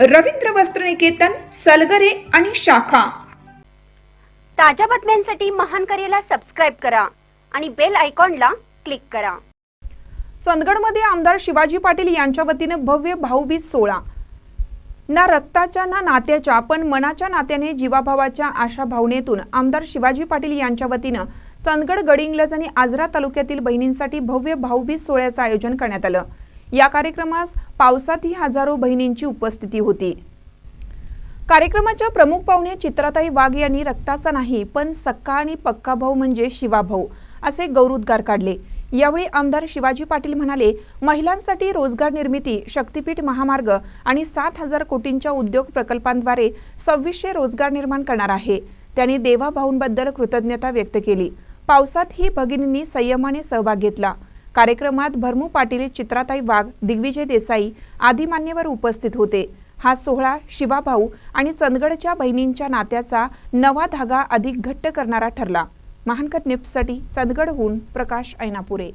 रवींद्र वस्त्रनिकेतन सलगरे आणि शाखा. ताज्या बातम्यांसाठी महान करेला सबस्क्राईब करा आणि बेल आयकॉनला क्लिक करा. चंदगडमध्ये आमदार शिवाजी पाटील यांच्या वतीनं भव्य भाऊबीज सोहळा. ना रक्ताच्या ना नात्याच्या पण मनाच्या नात्याने जीवाभावाच्या आशा भावनेतून आमदार शिवाजी पाटील यांच्या वतीनं चंदगड गडिंग्लज आणि आजरा तालुक्यातील बहिणींसाठी भव्य भाऊबीज सोहळ्याचं आयोजन करण्यात आलं. या कार्यक्रमास पावसातही हजारो बहिणींची उपस्थिती होती. कार्यक्रमाच्या प्रमुख पाहुणे चित्राताई वाघ यांनी रक्ताचा नाही पण सक्का आणि पक्का भाऊ म्हणजे शिवाभाऊ असे गौरवोद्गार काढले. यावेळी आमदार शिवाजी पाटील म्हणाले महिलांसाठी रोजगार निर्मिती शक्तीपीठ महामार्ग आणि सात हजार कोटींच्या उद्योग प्रकल्पांद्वारे सव्वीसशे रोजगार निर्माण करणार आहे. त्यांनी देवाभाऊंबद्दल कृतज्ञता व्यक्त केली. पावसात ही भगिनींनी संयमाने सहभाग घेतला. कार्यक्रमात भरमू पाटील चित्राताई वाघ दिग्विजय देसाई आदी मान्यवर उपस्थित होते. हा सोहळा शिवाभाऊ आणि चंदगडच्या बहिणींच्या नात्याचा नवा धागा अधिक घट्ट करणारा ठरला. महानकर निप्ससाठी चंदगडहून प्रकाश ऐनापुरे.